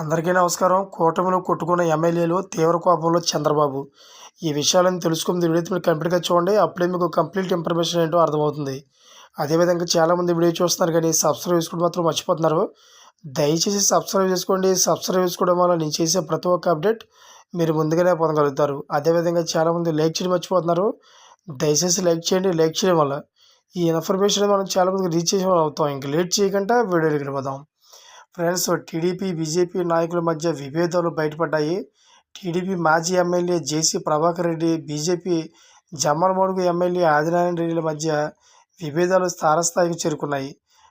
అందరికీ నమస్కారం. కూటమిలో కొట్టుకున్న ఎమ్మెల్యేలు తీవ్ర కోపంలో చంద్రబాబు. ఈ విషయాలను తెలుసుకుంది వీడియో మీరు కంప్లీట్గా చూడండి. అప్పుడే మీకు కంప్లీట్ ఇన్ఫర్మేషన్ ఏంటో అర్థమవుతుంది. అదేవిధంగా చాలామంది వీడియో చూస్తున్నారు కానీ సబ్స్క్రైబ్ చేసుకోవడం మాత్రం మర్చిపోతున్నారు. దయచేసి సబ్స్క్రైబ్ చేసుకోండి. సబ్స్క్రైబ్ చేసుకోవడం వల్ల నేను చేసే ప్రతి ఒక్క అప్డేట్ మీరు ముందుగానే పొందగలుగుతారు. అదేవిధంగా చాలామంది లైక్ చేయడం మర్చిపోతున్నారు. దయచేసి లైక్ చేయండి. లైక్ చేయడం వల్ల ఈ ఇన్ఫర్మేషన్ మనం చాలామందికి రీచ్ చేసే అవుతాం. ఇంక లేట్ చేయకుండా వీడియోకి వెళ్ళిపోదాం. ఫ్రెండ్స్ టీడీపీ బీజేపీ నాయకుల మధ్య విభేదాలు బయటపడ్డాయి. టీడీపీ మాజీ MLA JC Prabhakar Reddy BJP Jammalamadugu MLA Adinarayana రెడ్డిల మధ్య విభేదాలు తారస్థాయికి చేరుకున్నాయి.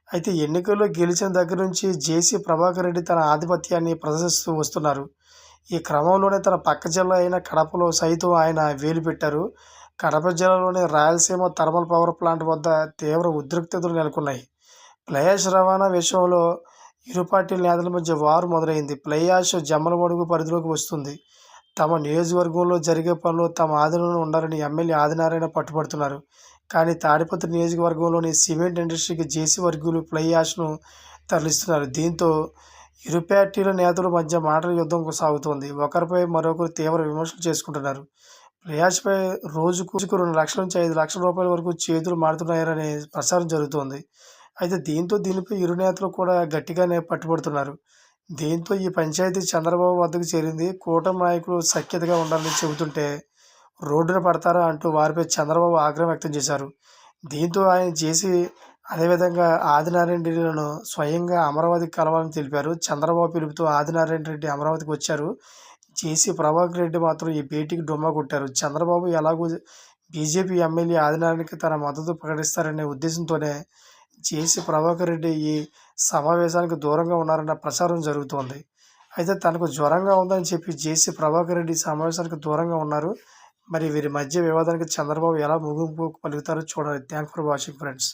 అయితే ఎన్నికల్లో గెలిచిన దగ్గర నుంచి జేసీ ప్రభాకర్ రెడ్డి తన ఆధిపత్యాన్ని ప్రదర్శిస్తూ వస్తున్నారు. ఈ క్రమంలోనే తన పక్క జిల్లా అయిన కడపలో సైతం ఆయన వేలు పెట్టారు. కడప జిల్లాలోని రాయలసీమ థర్మల్ పవర్ ప్లాంట్ వద్ద తీవ్ర ఉద్రిక్తతలు నెలకొన్నాయి. ప్లయాష్ రవాణా విషయంలో ఇరు పార్టీల నేతల మధ్య వారు మొదలైంది. ప్లేయాష్ జమ్మలమడుగు పరిధిలోకి వస్తుంది. తమ నియోజకవర్గంలో జరిగే పనులు తమ ఆధీనంలో ఉండాలని ఎమ్మెల్యే ఆదినారాయణ పట్టుబడుతున్నారు. కానీ తాడిపత్రి నియోజకవర్గంలోని సిమెంట్ ఇండస్ట్రీకి జేసీ వర్గులు ఫ్లై యాష్ను తరలిస్తున్నారు. దీంతో ఇరు పార్టీల నేతల మధ్య మాటల యుద్ధం సాగుతోంది ఒకరిపై మరొకరు తీవ్ర విమర్శలు చేసుకుంటున్నారు. ఫ్లయాష్పై రోజుకు రెండు లక్షల నుంచి ఐదు లక్షల రూపాయల వరకు చేతులు మారుతున్నాయనే ప్రచారం జరుగుతోంది. అయితే దీంతో దీనిపై ఇరు నేతలు కూడా గట్టిగానే పట్టుబడుతున్నారు. దీంతో ఈ పంచాయతీ చంద్రబాబు వద్దకు చేరింది. కూటమి నాయకులు సఖ్యతగా ఉండాలని చెబుతుంటే రోడ్డున పడతారా అంటూ వారిపై చంద్రబాబు ఆగ్రహం వ్యక్తం చేశారు. దీంతో ఆయన చేసి అదేవిధంగా ఆదినారాయణ రెడ్డిలను స్వయంగా అమరావతికి కలవాలని తెలిపారు. చంద్రబాబు పిలుపుతో ఆదినారాయణ రెడ్డి అమరావతికి వచ్చారు. జేసీ ప్రభాకర్ రెడ్డి మాత్రం ఈ భేటీకి డుమ్మా కొట్టారు. చంద్రబాబు ఎలాగో బీజేపీ ఎమ్మెల్యే ఆదినారాయణకి తన మద్దతు ప్రకటిస్తారనే ఉద్దేశంతోనే జేసీ ప్రభాకర్ రెడ్డి ఈ సమావేశానికి దూరంగా ఉన్నారన్న ప్రచారం జరుగుతోంది. అయితే తనకు జ్వరంగా ఉందని చెప్పి జేసీ ప్రభాకర్ రెడ్డి సమావేశానికి దూరంగా ఉన్నారు. మరి వీరి మధ్య వివాదానికి చంద్రబాబు ఎలా ముగింపు పలుకుతారో చూడాలి. Thank for watching friends.